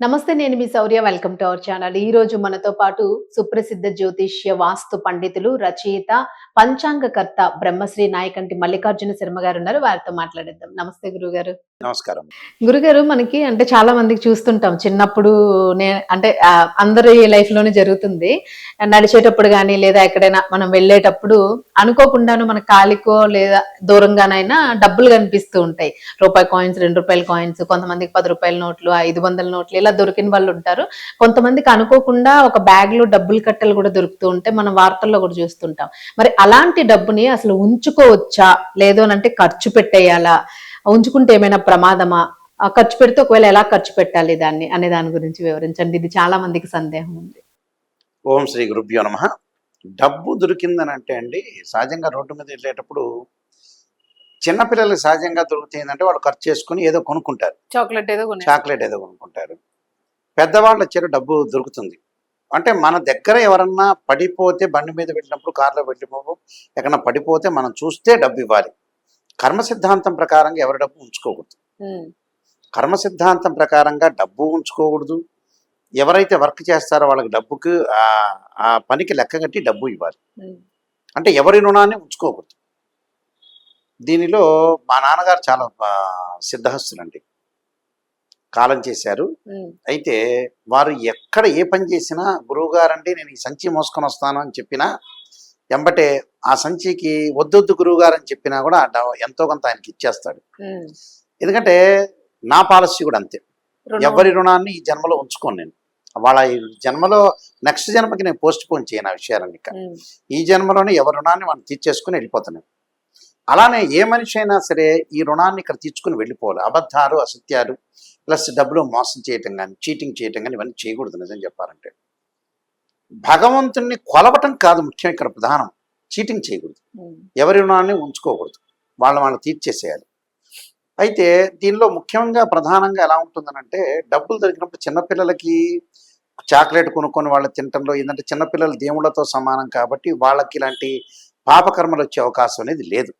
నమస్తే నేను మీ Shaurya welcome to our channel. ఈ రోజు మనతో పాటు సుప్రసిద్ధ జ్యోతిష్య వాస్తు పండితులు రచయిత పంచాంగకర్త బ్రహ్మశ్రీ నాయకంటి మల్లికార్జున శర్మ గారు ఉన్నారు. వారితో మాట్లాడేద్దాం. నమస్తే గురుగారు. నమస్కారం. గురుగారు మనకి అంటే చాలా మందికి చూస్తుంటాం. చిన్నప్పుడు నే అంటే అందరి లైఫ్లోనే జరుగుతుంది. నడిచేటప్పుడు కానీ లేదా ఎక్కడైనా మనం వెళ్ళేటప్పుడు అనుకోకుండాను మన కాలికో లేదా దూరంగానైనా డబ్బులు కనిపిస్తూ ఉంటాయి. రూపాయి కాయిన్స్ రెండు రూపాయల కాయిన్స్ కొంతమందికి పది రూపాయల నోట్లు ఐదు వందల నోట్లు ఇలా దొరికిన వాళ్ళు ఉంటారు. కొంతమందికి అనుకోకుండా ఒక బ్యాగ్లో డబ్బులు కట్టలు కూడా దొరుకుతూ ఉంటే మనం వార్తల్లో కూడా చూస్తుంటాం. మరి అలాంటి డబ్బుని అసలు ఉంచుకోవచ్చా? లేదు అని అంటే ఖర్చు పెట్టేయాలా? ఉంచుకుంటే ఏమైనా ప్రమాదమా? ఆ ఖర్చు పెడితే ఒకవేళ ఎలా ఖర్చు పెట్టాలి దాన్ని అనే దాని గురించి వివరించండి. ఇది చాలా మందికి సందేహం ఉంది. ఓం శ్రీ గురుభ్యో నమ. డబ్బు దొరికిందని అంటే అండి సహజంగా రోడ్డు మీద వెళ్ళేటప్పుడు చిన్నపిల్లలకి సహజంగా దొరుకుతుందంటే వాళ్ళు ఖర్చు చేసుకుని ఏదో కొనుక్కుంటారు. చాక్లెట్ ఏదో చాక్లెట్ ఏదో కొనుక్కుంటారు. పెద్దవాళ్ళు వచ్చారు డబ్బు దొరుకుతుంది. అంటే మన దగ్గర ఎవరన్నా పడిపోతే బండి మీద వెళ్ళినప్పుడు కారులో వెళ్ళినప్పుడు ఎక్కడన్నా పడిపోతే మనం చూస్తే డబ్బు ఇవ్వాలి. కర్మ సిద్ధాంతం ప్రకారంగా ఎవరి డబ్బు ఉంచుకోకూడదు. కర్మ సిద్ధాంతం ప్రకారంగా డబ్బు ఉంచుకోకూడదు. ఎవరైతే వర్క్ చేస్తారో వాళ్ళకి డబ్బుకి ఆ- పనికి లెక్క కట్టి డబ్బు ఇవ్వాలి. అంటే ఎవరి రుణాన్ని ఉంచుకోకూడదు. దీనిలో మా నాన్నగారు చాలా సిద్ధహస్తులండి. కాలం చేశారు. అయితే వారు ఎక్కడ ఏ పని చేసినా గురువు గారండి నేను ఈ సంచి మోసుకొని వస్తాను అని చెప్పినా ఎంబటే ఆ సంచికి వద్దొద్దు గురువు గారు అని చెప్పినా కూడా ఎంతో కొంత ఆయనకి ఇచ్చేస్తాడు. ఎందుకంటే నా పాలసీ కూడా అంతే. ఎవరి రుణాన్ని ఈ జన్మలో ఉంచుకోను నేను. వాళ్ళ ఈ జన్మలో నెక్స్ట్ జన్మకి నేను పోస్ట్ పోన్ చేయను ఆ విషయాలన్నీ ఇక. ఈ జన్మలోనే ఎవరి రుణాన్ని మనం తీర్చేసుకుని వెళ్ళిపోతున్నాం అలానే ఏ మనిషి అయినా సరే ఈ రుణాన్ని ఇక్కడ తీర్చుకుని వెళ్ళిపోవాలి. అబద్ధాలు అసత్యాలు ప్లస్ డబ్బులు మోసం చేయటం కానీ చీటింగ్ చేయటం కానీ ఇవన్నీ చేయకూడదు నిజం చెప్పాలంటే. భగవంతుణ్ణి కొలవటం కాదు ముఖ్యం ఇక్కడ ప్రధానం. చీటింగ్ చేయకూడదు. ఎవరి రుణాన్ని ఉంచుకోకూడదు. వాళ్ళ వాళ్ళు తీర్చేసేయాలి. అయితే దీనిలో ముఖ్యంగా ప్రధానంగా ఎలా ఉంటుందనంటే డబ్బులు దొరికినప్పుడు చిన్నపిల్లలకి చాక్లెట్ కొనుక్కొని వాళ్ళు తినటంలో ఏంటంటే చిన్నపిల్లలు దేవుళ్ళతో సమానం కాబట్టి వాళ్ళకి ఇలాంటి పాపకర్మలు వచ్చే అవకాశం అనేది లేదు.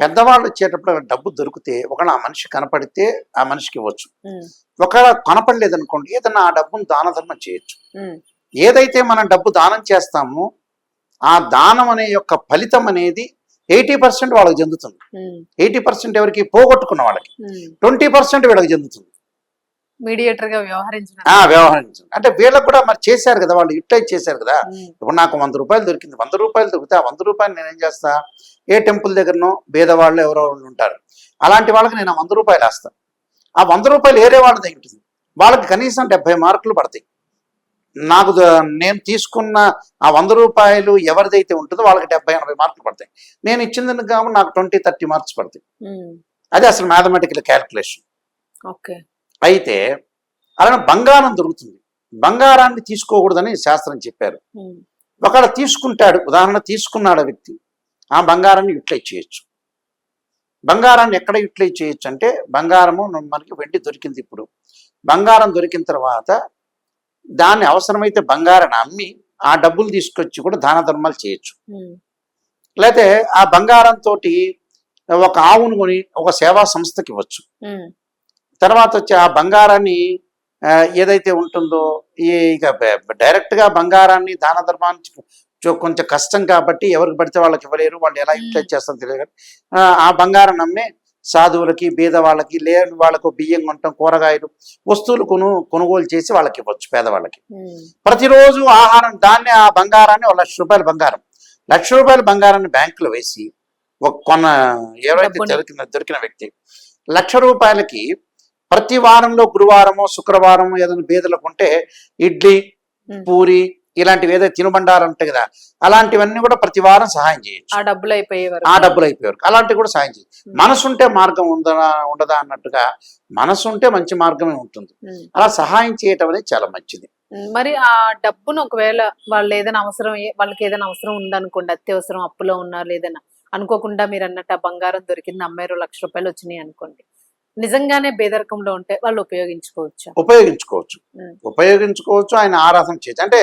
పెద్దవాళ్ళు వచ్చేటప్పుడు డబ్బు దొరికితే ఒకవేళ ఆ మనిషి కనపడితే ఆ మనిషికి ఇవ్వచ్చు. ఒకవేళ కనపడలేదు అనుకోండి ఏదన్నా ఆ డబ్బును దాన ధర్మం చేయొచ్చు ఏదైతే మనం డబ్బు దానం చేస్తామో ఆ దానం అనే యొక్క ఫలితం అనేది ఎయిటీ పర్సెంట్ వాళ్ళకి చెందుతుంది. ఎయిటీ పర్సెంట్ ఎవరికి పోగొట్టుకున్న వాళ్ళకి. ట్వంటీ పర్సెంట్ వీళ్ళకి చెందుతుంది. మీడియేటర్గా వ్యవహరించిన ఆ వ్యవహరించండి. అంటే వీళ్ళకి కూడా మరి చేశారు కదా వాళ్ళు యూటిలైజ్ చేశారు కదా. ఇప్పుడు నాకు వంద రూపాయలు దొరికింది వంద రూపాయలు దొరికితే ఆ వంద రూపాయలు నేనేం చేస్తా? ఏ టెంపుల్ దగ్గరనో పేదవాళ్ళు ఎవరో వాళ్ళు ఉంటారు. అలాంటి వాళ్ళకి నేను ఆ వంద రూపాయలు వేస్తా. ఆ వంద రూపాయలు ఏరే వాళ్ళది ఉంటుంది. వాళ్ళకి కనీసం డెబ్బై మార్కులు పడతాయి. నాకు నేను తీసుకున్న ఆ వంద రూపాయలు ఎవరిదైతే ఉంటుందో వాళ్ళకి డెబ్బై ఎనభై మార్కులు పడతాయి. నేను ఇచ్చింది కాబట్టి నాకు ట్వంటీ థర్టీ మార్క్స్ పడతాయి. అది అసలు మ్యాథమెటికల్ క్యాల్కులేషన్. ఓకే. అయితే అలానే బంగారం దొరుకుతుంది. బంగారాన్ని తీసుకోకూడదని శాస్త్రం చెప్పారు. ఒకవేళ తీసుకుంటాడు ఉదాహరణ తీసుకున్నాడు వ్యక్తి ఆ బంగారాన్ని యూటిలైజ్ చేయొచ్చు. బంగారాన్ని ఎక్కడ యూటిలైజ్ చేయొచ్చు అంటే బంగారము మనకి వెండి దొరికింది ఇప్పుడు. బంగారం దొరికిన తర్వాత దాన్ని అవసరమైతే బంగారాన్ని అమ్మి ఆ డబ్బులు తీసుకొచ్చి కూడా దాన ధర్మాలు చేయొచ్చు. లేకపోతే ఆ బంగారంతో ఒక ఆవును కొని ఒక సేవా సంస్థకి ఇవ్వచ్చు. తర్వాత వచ్చి ఆ బంగారాన్ని ఏదైతే ఉంటుందో ఈ ఇక బ- డైరెక్ట్గా బంగారాన్ని దాన ధర్మానికి చో- కొంచెం కష్టం కాబట్టి ఎవరికి పడితే వాళ్ళకి ఇవ్వలేరు. వాళ్ళు ఎలా యూటిలైజ్ చేస్తారో తెలియదు ఆ, బంగారం నమ్మే సాధువులకి బీద వాళ్ళకి లేని వాళ్ళకు బియ్యం కొనటం కూరగాయలు వస్తువులు కొను కొనుగోలు చేసి వాళ్ళకి ఇవ్వచ్చు పేదవాళ్ళకి. ప్రతిరోజు ఆహారం దాన్ని ఆ బంగారాన్ని ఒక లక్ష రూపాయల బంగారం. లక్ష రూపాయల బంగారాన్ని బ్యాంకులో వేసి ఒక కొన్న ఎవరైతే. దొరికిన దొరికిన వ్యక్తి లక్ష రూపాయలకి ప్రతి వారంలో గురువారమో శుక్రవారమో ఏదైనా బీదలకు ఉంటే ఇడ్లీ. పూరి ఇలాంటివి ఏదైతే తినుబండాలు ఉంటాయి కదా అలాంటివన్నీ కూడా ప్రతి వారం సహాయం చేయొచ్చు. ఆ డబ్బులు అయిపోయే ఆ డబ్బులు అయిపోయారు అలాంటివి కూడా సాయం చేయొచ్చు. మనసు ఉంటే మార్గం ఉందా ఉండదా అన్నట్టుగా మనసు ఉంటే మంచి మార్గమే ఉంటుంది. అలా సహాయం చేయటం అనేది చాలా మంచిది. మరి ఆ డబ్బును ఒకవేళ వాళ్ళు ఏదైనా అవసరం వాళ్ళకి ఏదైనా అవసరం ఉందనుకోండి అత్యవసరం అప్పులో ఉన్నారు ఏదైనా అనుకోకుండా మీరు అన్నట్టు ఆ బంగారం దొరికింది అమ్మాయి లక్ష రూపాయలు వచ్చినాయి అనుకోండి. నిజంగానే బేదరికంలో ఉంటే వాళ్ళు ఉపయోగించుకోవచ్చు? ఉపయోగించుకోవచ్చు. ఉపయోగించుకోవచ్చు ఆయన ఆరాధన చేయొచ్చు. అంటే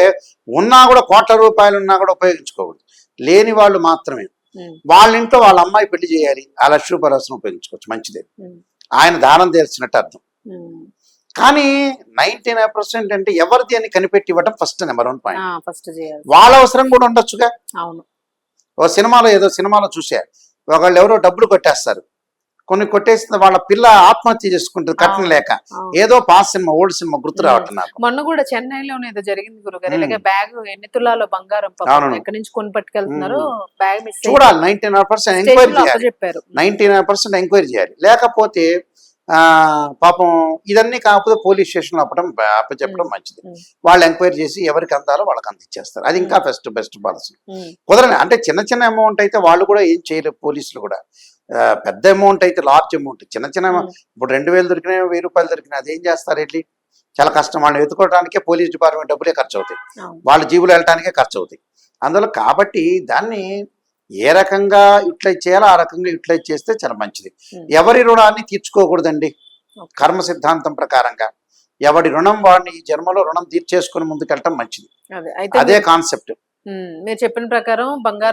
ఉన్నా కూడా కోట్ల రూపాయలు ఉన్నా కూడా ఉపయోగించుకోకూడదు. లేని వాళ్ళు మాత్రమే. వాళ్ళ ఇంట్లో వాళ్ళ అమ్మాయి పెళ్ళి చేయాలి ఆ లక్ష రూపాయల అవసరం ఉపయోగించుకోవచ్చు మంచిదే. ఆయన దానం తెలిసినట్టు అర్థం. కానీ నైన్టీ నైన్ పర్సెంట్ అంటే ఎవరిది అని కనిపెట్టి ఇవ్వడం first number one point. First వాళ్ళ అవసరం కూడా ఉండొచ్చుగా? అవును. ఓ సినిమాలో ఏదో సినిమాలో చూసా. ఒకళ్ళు ఎవరో డబ్బులు కొట్టేస్తారు. కొన్ని కొట్టేసిన వాళ్ళ పిల్ల ఆత్మహత్య చేసుకుంటుంది కట్టం లేక. ఏదో పాస్ సినిమా ఓల్డ్ సినిమా గుర్తు రావట్లేదు నాకు. మొన్న కూడా చెన్నైలోనే ఏదో జరిగింది గురుగారు. ఇలాగే బ్యాగ్ ఎన్ని తులాలో బంగారం. ఎక్కడి నుంచి కొని పట్టుకెళ్తున్నారు బ్యాగ్ మిస్ చూడాలి నైన్టీ నైన్ పర్సెంట్ ఎంక్వైరీ చేయాలి. చెప్పారు. నైన్టీ నైన్ పర్సెంట్ ఎంక్వైరీ చేయాలి. లేకపోతే ఆ, పాపం ఇదన్నీ కాకపోతే పోలీస్ స్టేషన్లో అప్పడం చెప్పడం మంచిది. వాళ్ళు ఎంక్వైరీ చేసి ఎవరికి అందాలో వాళ్ళకి అంత ఇచ్చేస్తారు అది ఇంకా బెస్ట్ బెస్ట్ పాలసీ. కుదరని అంటే చిన్న చిన్న అమౌంట్ అయితే వాళ్ళు కూడా ఏం చేయలేరు పోలీసులు కూడా. పెద్ద అమౌంట్ అయితే లార్జ్ అమౌంట్ చిన్న చిన్న ఉమ్. ఇప్పుడు రెండు వేలు దొరికినాయి వెయ్యి రూపాయలు దొరికినాయి అదేం చేస్తారు వెళ్ళి? చాలా కష్టం. వాళ్ళు వెతుకోవడానికే పోలీస్ డిపార్ట్మెంట్ డబ్బులే ఖర్చు అవుతాయి. వాళ్ళ జీబులు వెళ్ళటానికే ఖర్చు అవుతాయి అందులో కాబట్టి దాన్ని ఏ రకంగా యూటిలైజ్ చేయాలో ఆ రకంగా యూటిలైజ్ చేస్తే చాలా మంచిది. ఉమ్. ఎవరి రుణాన్ని తీర్చుకోకూడదండి. కర్మ సిద్ధాంతం ప్రకారంగా. ఎవడి రుణం వాడిని ఈ జన్మలో రుణం తీర్చేసుకుని ముందుకెళ్ళటం మంచిది. అదే. కాన్సెప్ట్ మీరు చెప్పిన ప్రకారం బంగారం